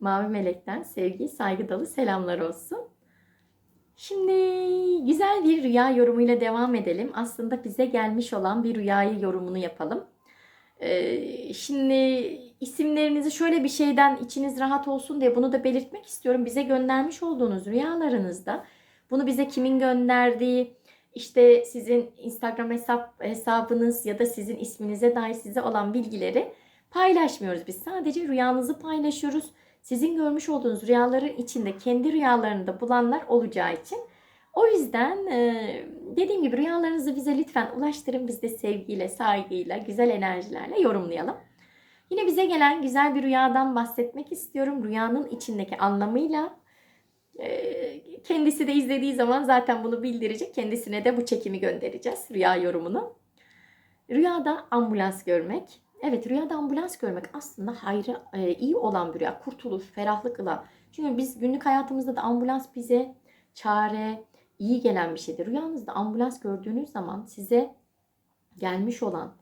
Mavi Melek'ten sevgi, saygı dolu selamlar olsun. Şimdi güzel bir rüya yorumuyla devam edelim. Aslında bize gelmiş olan bir rüyayı yorumunu yapalım. Ee, şimdi isimlerinizi şöyle bir şeyden içiniz rahat olsun diye bunu da belirtmek istiyorum. Bize göndermiş olduğunuz rüyalarınızda bunu bize kimin gönderdiği, işte sizin Instagram hesap hesabınız ya da sizin isminize dair size olan bilgileri paylaşmıyoruz. Biz sadece rüyanızı paylaşıyoruz. Sizin görmüş olduğunuz rüyaların içinde kendi rüyalarında bulanlar olacağı için. O yüzden e, dediğim gibi rüyalarınızı bize lütfen ulaştırın. Biz de sevgiyle, saygıyla, güzel enerjilerle yorumlayalım. Yine bize gelen güzel bir rüyadan bahsetmek istiyorum. Rüyanın içindeki anlamıyla e, kendisi de izlediği zaman zaten bunu bildirecek. Kendisine de bu çekimi göndereceğiz. Rüya yorumunu. Rüyada ambulans görmek. Evet rüyada ambulans görmek aslında hayrı e, iyi olan bir rüya. Kurtuluş, ferahlıkla. Çünkü biz günlük hayatımızda da ambulans bize çare, iyi gelen bir şeydir. Rüyanızda ambulans gördüğünüz zaman size gelmiş olan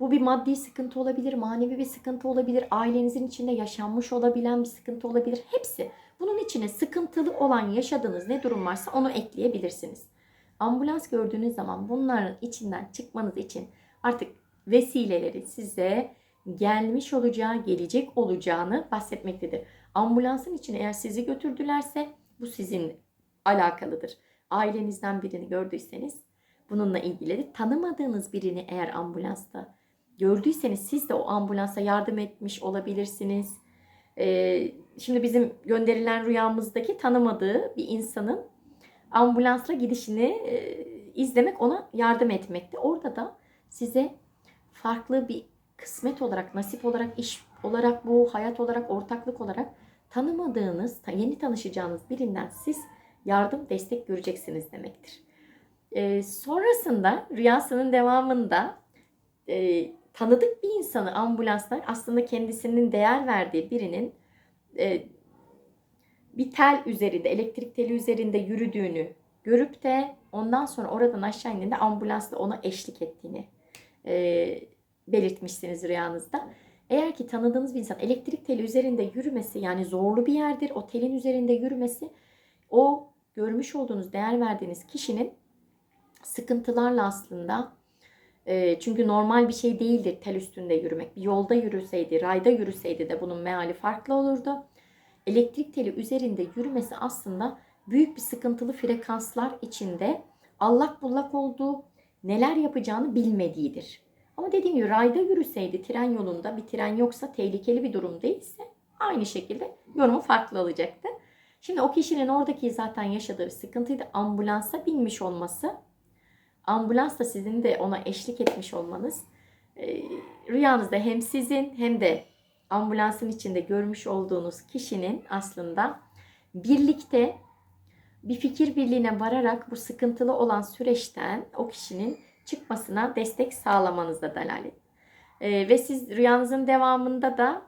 bu bir maddi sıkıntı olabilir, manevi bir sıkıntı olabilir, ailenizin içinde yaşanmış olabilen bir sıkıntı olabilir. Hepsi bunun içine sıkıntılı olan yaşadığınız ne durum varsa onu ekleyebilirsiniz. Ambulans gördüğünüz zaman bunların içinden çıkmanız için artık vesileleri size gelmiş olacağı, gelecek olacağını bahsetmektedir. Ambulansın içine eğer sizi götürdülerse bu sizin alakalıdır. Ailenizden birini gördüyseniz bununla ilgilidir. Tanımadığınız birini eğer ambulansta gördüyseniz siz de o ambulansa yardım etmiş olabilirsiniz. Ee, şimdi bizim gönderilen rüyamızdaki tanımadığı bir insanın ambulansla gidişini e, izlemek ona yardım etmekte. Orada da size farklı bir kısmet olarak, nasip olarak, iş olarak, bu hayat olarak, ortaklık olarak tanımadığınız, yeni tanışacağınız birinden siz yardım, destek göreceksiniz demektir. Ee, sonrasında rüyasının devamında e, tanıdık bir insanı ambulanslar aslında kendisinin değer verdiği birinin e, bir tel üzerinde, elektrik teli üzerinde yürüdüğünü görüp de ondan sonra oradan aşağı indiğinde ambulansla ona eşlik ettiğini e, belirtmişsiniz rüyanızda. Eğer ki tanıdığınız bir insan elektrik teli üzerinde yürümesi yani zorlu bir yerdir. O telin üzerinde yürümesi o görmüş olduğunuz, değer verdiğiniz kişinin sıkıntılarla aslında e, çünkü normal bir şey değildir tel üstünde yürümek. Bir yolda yürüseydi, rayda yürüseydi de bunun meali farklı olurdu. Elektrik teli üzerinde yürümesi aslında büyük bir sıkıntılı frekanslar içinde allak bullak olduğu, neler yapacağını bilmediğidir. Ama dediğim gibi rayda yürüseydi tren yolunda bir tren yoksa tehlikeli bir durum değilse aynı şekilde yorumu farklı olacaktı. Şimdi o kişinin oradaki zaten yaşadığı sıkıntıydı ambulansa binmiş olması. Ambulans da sizin de ona eşlik etmiş olmanız. E, rüyanızda hem sizin hem de ambulansın içinde görmüş olduğunuz kişinin aslında birlikte bir fikir birliğine vararak bu sıkıntılı olan süreçten o kişinin çıkmasına destek sağlamanızda dalalet. E, ve siz rüyanızın devamında da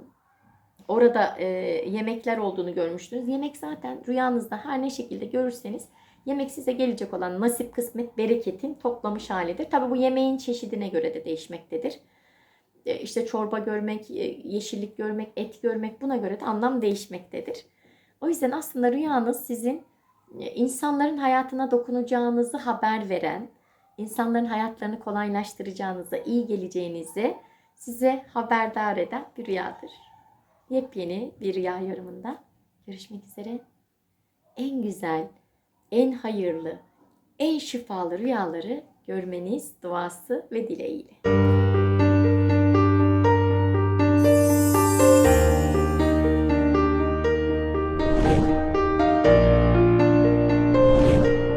orada e, yemekler olduğunu görmüştünüz. Yemek zaten rüyanızda her ne şekilde görürseniz yemek size gelecek olan nasip, kısmet, bereketin toplamış halidir. Tabi bu yemeğin çeşidine göre de değişmektedir. E, işte çorba görmek, e, yeşillik görmek, et görmek buna göre de anlam değişmektedir. O yüzden aslında rüyanız sizin insanların hayatına dokunacağınızı haber veren, insanların hayatlarını kolaylaştıracağınızı, iyi geleceğinizi size haberdar eden bir rüyadır. Yepyeni bir rüya yorumunda görüşmek üzere. En güzel, en hayırlı, en şifalı rüyaları görmeniz duası ve dileğiyle.